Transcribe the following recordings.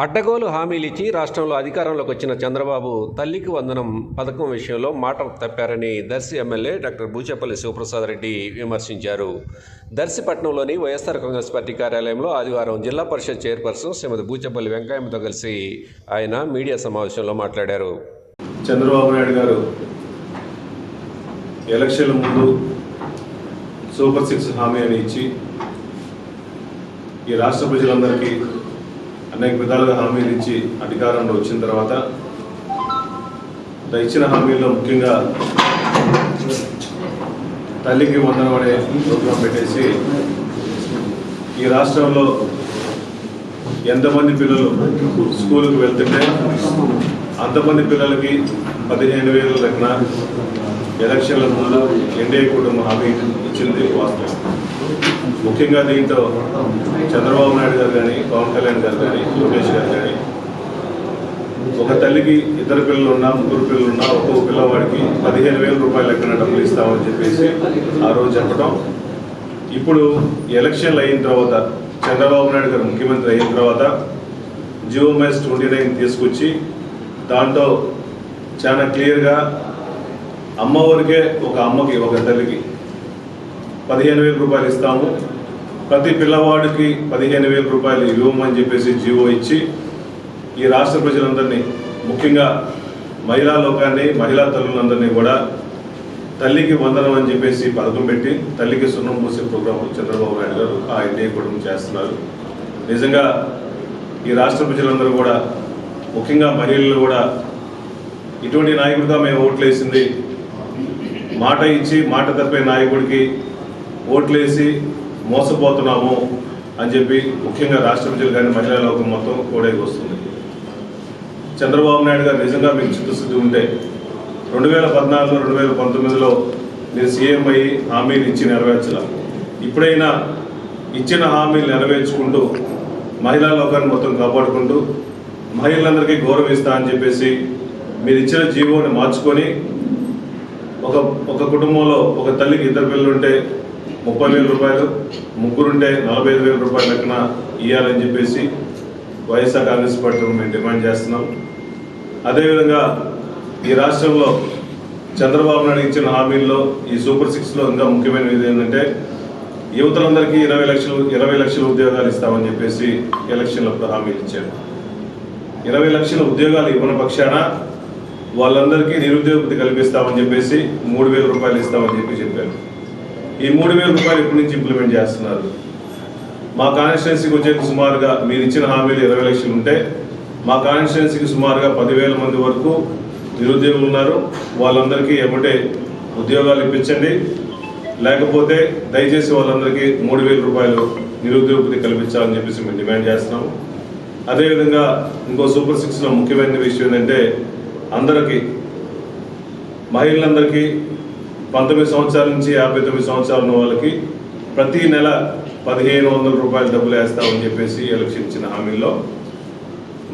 అడ్డగోలు హామీలిచ్చి రాష్ట్రంలో అధికారంలోకి వచ్చిన చంద్రబాబు తల్లికి వందనం పథకం విషయంలో మాట తప్పారని దర్శి ఎమ్మెల్యే డాక్టర్ బూచేపల్లి శివప్రసాద్ రెడ్డి విమర్శించారు. దర్శిపట్నంలోని వైఎస్ఆర్ కాంగ్రెస్ పార్టీ కార్యాలయంలో ఆదివారం జిల్లా పరిషత్ చైర్పర్సన్ శ్రీమతి బూచేపల్లి వెంకయ్యమ్మతో కలిసి ఆయన మీడియా సమావేశంలో మాట్లాడారు. చంద్రబాబు నాయుడు గారు ఎలక్షన్ల ముందు సూపర్ సిక్స్ హామీ అని ఇచ్చి ఈ రాష్ట్ర ప్రజలందరికీ అనేక విధాలుగా హామీలు ఇచ్చి అధికారంలో వచ్చిన తర్వాత ఇచ్చిన హామీల్లో ముఖ్యంగా తల్లికి వందనం అనే ప్రోగ్రాం పెట్టేసి ఈ రాష్ట్రంలో ఎంతమంది పిల్లలు స్కూల్కి వెళ్తుంటే అంతమంది పిల్లలకి పదిహేను వేల లెక్కన ఎలక్షన్ల ముందు ఎన్డీఏ కుటుంబం హామీ ఇచ్చింది వాస్తవం. ముఖ్యంగా దీంతో చంద్రబాబు నాయుడు గారు కానీ పవన్ కళ్యాణ్ గారు కానీ లోకేష్ గారు కానీ ఒక తల్లికి ఇద్దరు పిల్లలు ఉన్నా ముగ్గురు పిల్లలు ఉన్నా ఒక్కొక్క పిల్లవాడికి పదిహేను వేల రూపాయలు లెక్కన డబ్బులు ఇస్తామని చెప్పేసి ఆ రోజు చెప్పడం ఇప్పుడు ఎలక్షన్లు అయిన తర్వాత చంద్రబాబు నాయుడు గారు ముఖ్యమంత్రి అయిన తర్వాత జియోమెస్ ట్వంటీ నైన్ తీసుకొచ్చి దాంట్లో చాలా క్లియర్గా అమ్మ ఒక అమ్మకి ఒక తల్లికి పదిహేను వేల రూపాయలు ఇస్తాము. ప్రతి పిల్లవాడికి పదిహేను వేల రూపాయలు ఇవ్వమని చెప్పేసి జీవో ఇచ్చి ఈ రాష్ట్ర ప్రజలందరినీ ముఖ్యంగా మహిళా లోకాన్ని మహిళా తల్లులందరినీ కూడా తల్లికి వందనం అని చెప్పేసి పథకం పెట్టి తల్లికి సున్నం పూసే ప్రోగ్రాం చంద్రబాబు నాయుడు గారు ఆ ఎన్డీఏ కుటుంబం చేస్తున్నారు. నిజంగా ఈ రాష్ట్ర ప్రజలందరూ కూడా ముఖ్యంగా మహిళలు కూడా ఇటువంటి నాయకుడిగా మేము ఓట్లేసింది. మాట ఇచ్చి మాట తప్పే నాయకుడికి ఓట్లేసి మోసపోతున్నాము అని చెప్పి ముఖ్యంగా రాష్ట్ర ప్రజలు కానీ మహిళా లోకం మొత్తం కోడేకి వస్తుంది. చంద్రబాబు నాయుడు గారు నిజంగా మీకు చిత్తశుద్ధి ఉంటే రెండు వేల పద్నాలుగులో రెండు వేల పంతొమ్మిదిలో మీరు సీఎం అయ్యి హామీలు ఇచ్చి నెరవేర్చాల. ఇప్పుడైనా ఇచ్చిన హామీలు నెరవేర్చుకుంటూ మహిళా లోకాన్ని మొత్తం కాపాడుకుంటూ మహిళలందరికీ గౌరవిస్తా అని చెప్పేసి మీరు ఇచ్చిన జీవోని మార్చుకొని ఒక ఒక కుటుంబంలో ఒక తల్లికి ఇద్దరు పిల్లలుంటే ముప్పై వేల రూపాయలు ముగ్గురుంటే నలభై ఐదు వేల రూపాయల లెక్కన ఇవ్వాలని చెప్పేసి వైఎస్ఆర్ కాంగ్రెస్ పార్టీ మేము డిమాండ్ చేస్తున్నాం. అదేవిధంగా ఈ రాష్ట్రంలో చంద్రబాబు నాయుడు ఇచ్చిన హామీల్లో ఈ సూపర్ సిక్స్లో ఇంకా ముఖ్యమైనది ఏంటంటే యువతలందరికీ ఇరవై లక్షలు ఇరవై లక్షల ఉద్యోగాలు ఇస్తామని చెప్పేసి ఎలక్షన్లప్పుడు హామీలు ఇచ్చారు. ఇరవై లక్షల ఉద్యోగాలు ఇవ్వని పక్షాన వాళ్ళందరికీ నిరుద్యోగతి కల్పిస్తామని చెప్పేసి మూడు వేల రూపాయలు ఇస్తామని చెప్పి చెప్పారు. ఈ మూడు వేల రూపాయలు ఇప్పటి నుంచి ఇంప్లిమెంట్ చేస్తున్నారు. మా కాన్స్టిట్యున్సీకి వచ్చేది సుమారుగా మీరు ఇచ్చిన హామీలు ఇరవై లక్షలు ఉంటే మా కాన్స్టిట్యున్సీకి సుమారుగా పదివేల మంది వరకు నిరుద్యోగులు ఉన్నారు. వాళ్ళందరికీ ఎమ్మటే ఉద్యోగాలు ఇప్పించండి. లేకపోతే దయచేసి వాళ్ళందరికీ మూడు వేల రూపాయలు నిరుద్యోగతి కల్పించాలని చెప్పేసి మేము డిమాండ్ చేస్తున్నాము. అదేవిధంగా ఇంకో సూపర్ సిక్స్లో ముఖ్యమైన విషయం ఏంటంటే అందరికీ మహిళలందరికీ పంతొమ్మిది సంవత్సరాల నుంచి యాభై తొమ్మిది సంవత్సరాలు ఉన్న వాళ్ళకి ప్రతి నెల పదిహేను వందల రూపాయలు డబ్బులు వేస్తామని చెప్పేసి ఎలక్షన్ ఇచ్చిన హామీల్లో.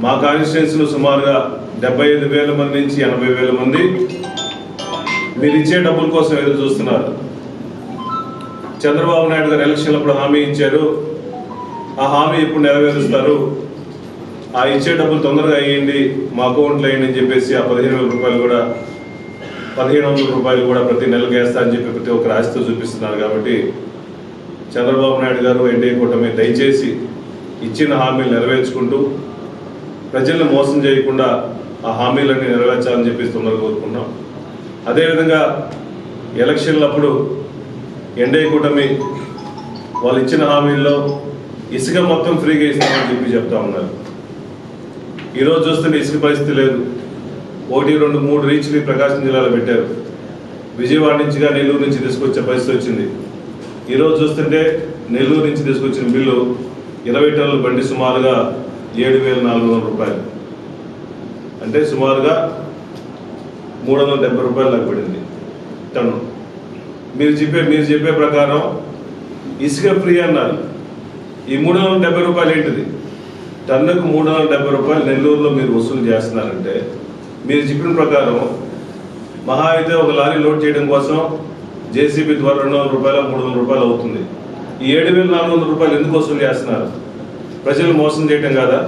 మా కాన్స్టిట్యున్సీలో సుమారుగా డెబ్బై ఐదు వేల మంది నుంచి ఎనభై వేల మంది మీరు ఇచ్చే డబ్బుల కోసం ఎదురు చూస్తున్నారు. చంద్రబాబు నాయుడు గారు ఎలక్షన్లప్పుడు హామీ ఇచ్చారు. ఆ హామీ ఇప్పుడు నెరవేరుస్తారు? ఆ ఇచ్చే డబ్బులు తొందరగా అయ్యింది మా అకౌంట్లో అయ్యింది అని చెప్పేసి ఆ పదిహేను వేల రూపాయలు కూడా పదిహేను వందల రూపాయలు కూడా ప్రతి నెలకు వేస్తా అని చెప్పి ప్రతి ఒక్క రాశితో చూపిస్తున్నారు కాబట్టి చంద్రబాబు నాయుడు గారు ఎన్డీఏ కూటమి దయచేసి ఇచ్చిన హామీలు నెరవేర్చుకుంటూ ప్రజలను మోసం చేయకుండా ఆ హామీలన్నీ నెరవేర్చాలని చెప్పి తొందరగా కోరుకున్నాం అదేవిధంగా ఎలక్షన్లప్పుడు ఎన్డీఏ కూటమి వాళ్ళు ఇచ్చిన హామీల్లో ఇసుక మొత్తం ఫ్రీగా ఇస్తామని చెప్పి చెప్తా ఉన్నారు. ఈరోజు చూస్తుంటే ఇసుక పరిస్థితి లేదు. ఒకటి రెండు మూడు రీచ్లు ప్రకాశం జిల్లాలో పెట్టారు. విజయవాడ నుంచిగా నెల్లూరు నుంచి తీసుకొచ్చే పరిస్థితి వచ్చింది. ఈరోజు చూస్తుంటే నెల్లూరు నుంచి తీసుకొచ్చిన బిల్లు ఇరవై టన్నుల బండి సుమారుగా ఏడు వేల నాలుగు వందల రూపాయలు. అంటే సుమారుగా మూడు వందల డెబ్బై రూపాయలు దాకా పడింది టన్ను. మీరు చెప్పే మీరు చెప్పే ప్రకారం ఇసుక ఫ్రీ అన్నారు. ఈ మూడు వందల డెబ్బై రూపాయలు ఏంటిది? టన్నుకు మూడు వందల డెబ్బై రూపాయలు నెల్లూరులో మీరు వసూలు చేస్తున్నారంటే మీరు చెప్పిన ప్రకారం మహా అయితే ఒక లారీ లోడ్ చేయడం కోసం జేసీబీ ద్వారా రెండు వందల రూపాయలు మూడు వందల రూపాయలు అవుతుంది. ఈ ఏడు వేల నాలుగు వందల రూపాయలు ఎందుకు వసూలు చేస్తున్నారు? ప్రజలు మోసం చేయటం కాదా?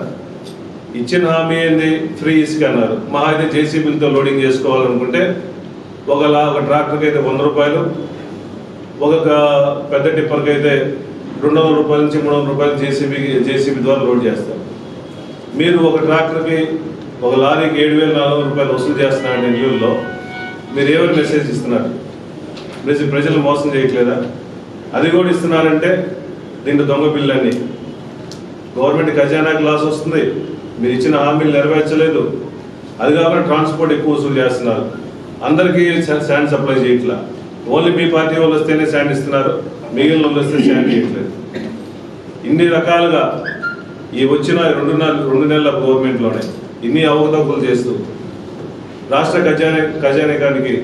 ఇచ్చిన హామీ ఏంది? ఫ్రీ ఇసుక అన్నారు. మహా అయితే జేసీబీలతో లోడింగ్ చేసుకోవాలనుకుంటే ఒకలా ఒక ట్రాక్టర్కి అయితే వంద రూపాయలు ఒక పెద్ద టిప్పర్కి అయితే రెండు వందల రూపాయల నుంచి మూడు వందల రూపాయలు జేసీబీ జేసీబీ ద్వారా లోడ్ చేస్తారు. మీరు ఒక ట్రాక్టర్కి ఒక లారీకి ఏడు వేల నాలుగు వందల రూపాయలు వసూలు చేస్తున్నారండి నెల్లూరులో మీరు ఏమైనా మెసేజ్ ఇస్తున్నారు? ప్రజ ప్రజలు మోసం చేయట్లేదా? అది కూడా ఇస్తున్నారంటే దీంట్లో దొంగ బిల్లు గవర్నమెంట్ ఖజానాకి లాస్ వస్తుంది. మీరు ఇచ్చిన హామీలు నెరవేర్చలేదు. అది కాకుండా ట్రాన్స్పోర్ట్ ఎక్కువ వసూలు చేస్తున్నారు. అందరికీ శాండ్ సప్లై చేయట్లా. ఓన్లీ మీ పార్టీ వాళ్ళు వస్తేనే శాండ్ ఇస్తున్నారు. మిగిలిన వాళ్ళు వస్తే శాండ్ చేయట్లేదు. ఇన్ని రకాలుగా ఈ వచ్చిన రెండున్నర రెండు నెలల గవర్నమెంట్లోనే ఇన్ని అవకతవకలు చేస్తూ రాష్ట్ర ఖజానా ఖజానానికి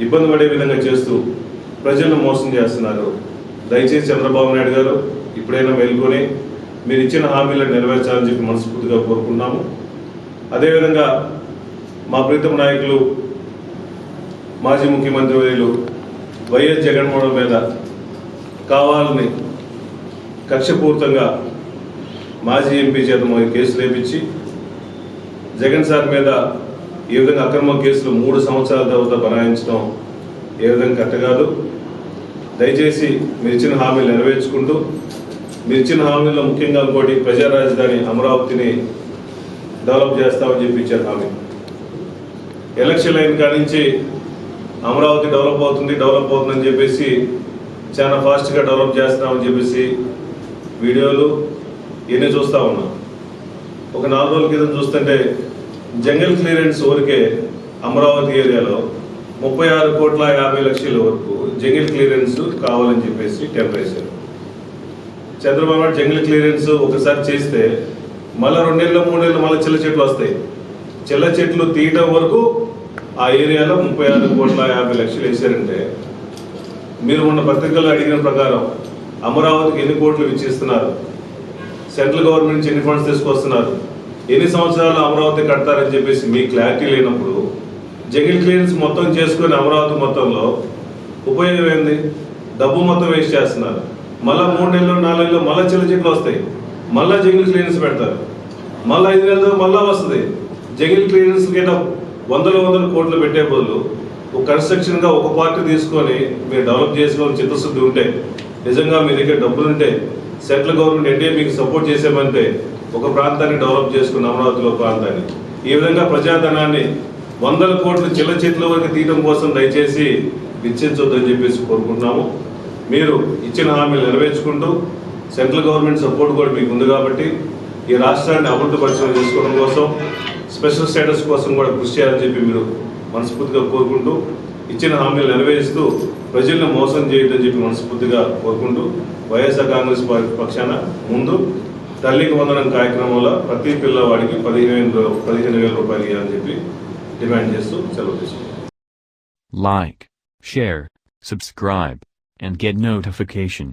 ఇబ్బంది పడే విధంగా చేస్తూ ప్రజలను మోసం చేస్తున్నారు. దయచేసి చంద్రబాబు నాయుడు గారు ఇప్పుడైనా మేల్కొని మీరు ఇచ్చిన హామీలను నెరవేర్చాలని చెప్పి మనస్ఫూర్తిగా కోరుకున్నాము అదేవిధంగా మా ప్రీతం నాయకులు మాజీ ముఖ్యమంత్రి వర్యులు వైఎస్ జగన్మోహన్ మీద కావాలని కక్షపూర్తంగా మాజీ ఎంపీ చేత కేసు రేపించి జగన్ సార్ మీద ఈ విధంగా అక్రమ కేసులు మూడు సంవత్సరాల తర్వాత బనాయించడం ఏ విధంగా కరెక్ట్ కాదు. దయచేసి మీరు ఇచ్చిన హామీలు నెరవేర్చుకుంటూ మీరు ఇచ్చిన హామీల్లో ముఖ్యంగా ఇంకోటి ప్రజా రాజధాని అమరావతిని డెవలప్ చేస్తామని చెప్పి ఇచ్చారు హామీ. ఎలక్షన్ లైన్ కాడి నుంచి అమరావతి డెవలప్ అవుతుంది డెవలప్ అవుతుందని చెప్పేసి చాలా ఫాస్ట్గా డెవలప్ చేస్తున్నామని చెప్పేసి వీడియోలు ఇవన్నీ చూస్తూ ఉన్నాం. ఒక నాలుగు రోజుల క్రితం చూస్తుంటే జంగల్ క్లియరెన్స్ ఊరికే అమరావతి ఏరియాలో ముప్పై ఆరు కోట్ల యాభై లక్షల వరకు జంగిల్ క్లియరెన్స్ కావాలని చెప్పేసి టెంపరేచర్ వేశారు చంద్రబాబు జంగిల్ క్లియరెన్స్ ఒకసారి చేస్తే మళ్ళీ రెండేళ్ళు మూడేళ్ళు మళ్ళీ చిల్ల చెట్లు వస్తాయి. చిల్ల చెట్లు తీయటం వరకు ఆ ఏరియాలో ముప్పై ఆరు కోట్ల యాభై లక్షలు వేశారంటే మీరు మొన్న పత్రికల్లో అడిగిన ప్రకారం అమరావతికి ఎన్ని కోట్లు ఇచ్చిస్తున్నారు సెంట్రల్ గవర్నమెంట్ నుంచి ఎన్ని ఫండ్స్ తీసుకొస్తున్నారు? ఎన్ని సంవత్సరాలు అమరావతి కడతారని చెప్పేసి మీ క్లారిటీ లేనప్పుడు జగిల్ క్లియరెన్స్ మొత్తం చేసుకుని అమరావతి మొత్తంలో ఉపయోగం ఏంది? డబ్బు మొత్తం వేస్ట్ చేస్తున్నారు. మళ్ళా మూడు నెలలు నాలుగు నెలలు మళ్ళీ చిల్ల చెట్లు వస్తాయి. మళ్ళీ జగిల్ క్లియరెన్స్ పెడతారు. మళ్ళీ ఐదు నెలలు మళ్ళా వస్తుంది. జగిల్ క్లియరెన్స్ కింద వందల వందల కోట్లు పెట్టే బదులు ఒక కన్స్ట్రక్షన్గా ఒక పార్టీ తీసుకొని మీరు డెవలప్ చేసుకోవాలని చిత్తశుద్ధి ఉంటే నిజంగా మీ దగ్గర డబ్బులు ఉంటే సెంట్రల్ గవర్నమెంట్ ఎన్డీఏ మీకు సపోర్ట్ చేసామంటే ఒక ప్రాంతాన్ని డెవలప్ చేసుకున్న అమరావతిలో ప్రాంతాన్ని. ఈ విధంగా ప్రజాధనాన్ని వందల కోట్లు చిల్ల చేతుల వరకు తీయడం కోసం దయచేసి విచ్చించొద్దని చెప్పేసి కోరుకుంటున్నాము. మీరు ఇచ్చిన హామీలు నెరవేర్చుకుంటూ సెంట్రల్ గవర్నమెంట్ సపోర్ట్ కూడా మీకు ఉంది కాబట్టి ఈ రాష్ట్రాన్ని అభివృద్ధి పరిచయం చేసుకోవడం కోసం స్పెషల్ స్టేటస్ కోసం కూడా కృషి చేయాలని చెప్పి మీరు మనస్ఫూర్తిగా కోరుకుంటూ ఇచ్చిన హామీలు నెరవేరుస్తూ ప్రజలను మోసం చేయొద్దని చెప్పి మనస్ఫూర్తిగా కోరుకుంటూ వైఎస్ఆర్ కాంగ్రెస్ పార్టీ పక్షాన ముందు తల్లికి వందనం కార్యక్రమంలో ప్రతి పిల్లవాడికి పదిహేను వేల పదిహేను వేల రూపాయలు ఇవ్వాలని చెప్పి డిమాండ్ చేస్తూ సెలవు తీసుకుంటాం Like, share, subscribe, and get notification.